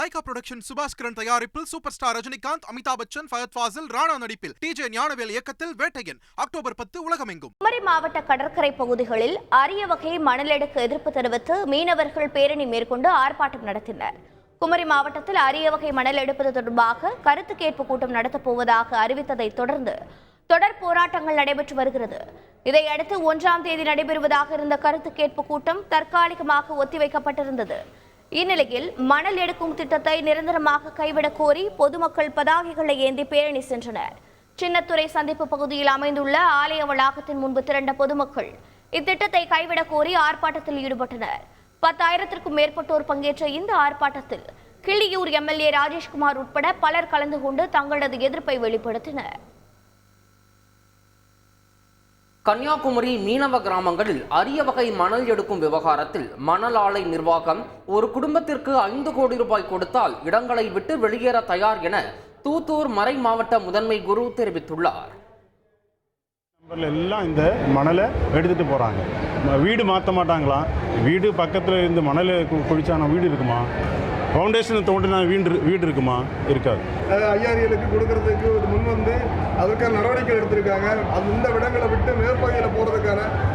Lyca production Subaskaran தயாரிப்பில் super star Rajinikanth Amitabh Bachchan Fahadh Faasil Rana நடிப்பில் TJ Gnanavel இயக்கத்தில் வேட்டையன் அக்டோபர் பத்து உலகமெங்கும். குமரி மாவட்ட கடற்கரை பகுதிகளில் அரிய வகை மணலெடுக்க எதிர்ப்பு தெரிவித்து மீனவர்கள் பேரணி மேற்கொண்டு ஆர்ப்பாட்டம் நடத்தினர். குமரி மாவட்டத்தில் அரிய வகை மணல் எடுப்பது தொடர்பாக கருத்து கேட்பு கூட்டம் நடத்தப் போவதாக அறிவித்ததை தொடர்ந்து தொடர் போராட்டங்கள் நடைபெற்று வருகிறது. இதையடுத்து ஒன்றாம் தேதி நடைபெறுவதாக இருந்த கருத்து கேட்பு கூட்டம் தற்காலிகமாக ஒத்திவைக்கப்பட்டிருந்தது. இந்நிலையில் மணல் எடுக்கும் திட்டத்தை நிரந்தரமாக கைவிடக் கோரி பொதுமக்கள் பதாகைகளை ஏந்தி பேரணி சென்றனர். சின்னத்துறை சந்திப்பு பகுதியில் அமைந்துள்ள ஆலய வளாகத்தின் முன்பு திரண்ட பொதுமக்கள் இத்திட்டத்தை கைவிடக் கோரி ஆர்ப்பாட்டத்தில் ஈடுபட்டனர். பத்தாயிரத்திற்கும் மேற்பட்டோர் பங்கேற்ற இந்த ஆர்ப்பாட்டத்தில் கிள்ளியூர் எம்எல்ஏ ராஜேஷ்குமார் உட்பட பலர் கலந்து கொண்டு தங்களது எதிர்ப்பை வெளிப்படுத்தினர். கன்னியாகுமரி மீனவ கிராமங்களில் அரிய வகை மணல் எடுக்கும் விவகாரத்தில் மணல் ஆலை நிர்வாகம் ஒரு குடும்பத்திற்கு ஐந்து கோடி ரூபாய் கொடுத்தால் இடங்களை விட்டு வெளியேற தயார் என தூத்தூர் மறை மாவட்ட முதன்மை குரு தெரிவித்துள்ளார். எல்லாம் இந்த மணலை எடுத்துகிட்டு போகிறாங்க வீடு மாற்ற மாட்டாங்களாம் வீடு பக்கத்தில் இருந்து மணல் கு- குழிச்சான வீடு இருக்குமா? ஃபவுண்டேஷனை தோண்டினா வீடு வீடு இருக்குமா? இருக்காது. ஐஆர்ஏலுக்கு கொடுக்கறதுக்கு ஒரு அதற்கான நடவடிக்கை எடுத்திருக்காங்க. அது இந்த இடங்களை விட்டு மேற்பகுதியில்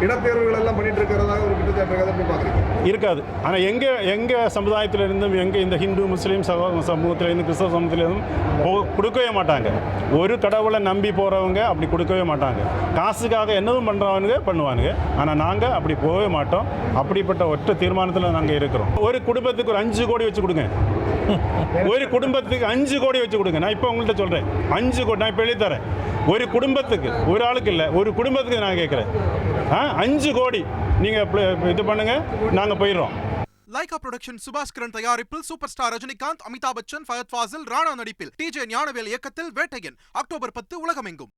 இடத்தேர்வுகள் எல்லாம் பண்ணிட்டு இருக்கிறதாக ஒரு குற்றச்சாட்டு பார்க்குறீங்க. இருக்காது. ஆனால் எங்கள் எங்கள் சமுதாயத்தில் இருந்தும் எங்கள் இந்த ஹிந்து முஸ்லீம் சகோ சமூகத்திலேருந்து கிறிஸ்தவ சமூகத்திலேருந்தும் கொடுக்கவே மாட்டாங்க. ஒரு கடவுளை நம்பி போகிறவங்க அப்படி கொடுக்கவே மாட்டாங்க. காசுக்காக என்னதும் பண்ணுறவனுங்க பண்ணுவானுங்க. ஆனால் நாங்கள் அப்படி போகவே மாட்டோம். அப்படிப்பட்ட ஒற்றை தீர்மானத்தில் நாங்கள் இருக்கிறோம். ஒரு குடும்பத்துக்கு ஒரு அஞ்சு கோடி வச்சு கொடுங்க. ஒரு குடும்பத்துக்கு அஞ்சு கோடி வச்சு கொடுங்க. நான் இப்போ உங்கள்கிட்ட சொல்கிறேன் அஞ்சு கோடி நான் இப்போ எழுதி தரேன். ஒரு குடும்பத்துக்கு ஒரு ஆளுக்கு இல்லை ஒரு குடும்பத்துக்கு நான் கேட்குறேன் ஆ அஞ்சு கோடி. நீங்கள் இது பண்ணுங்கள் நாங்கள் போயிடுறோம். லைகா புரொடக்ஷன் சுபாஸ்கரன் தயாரிப்பில் சூப்பர் ஸ்டார் ரஜினிகாந்த் அமிதாப் பச்சன் ஃபயத் ஃபாசில் ராணா நடிப்பில் டிஜே ஞானவேல் இயக்கத்தில் வேட்டையன். அக்டோபர் பத்து உலகமெங்கும்.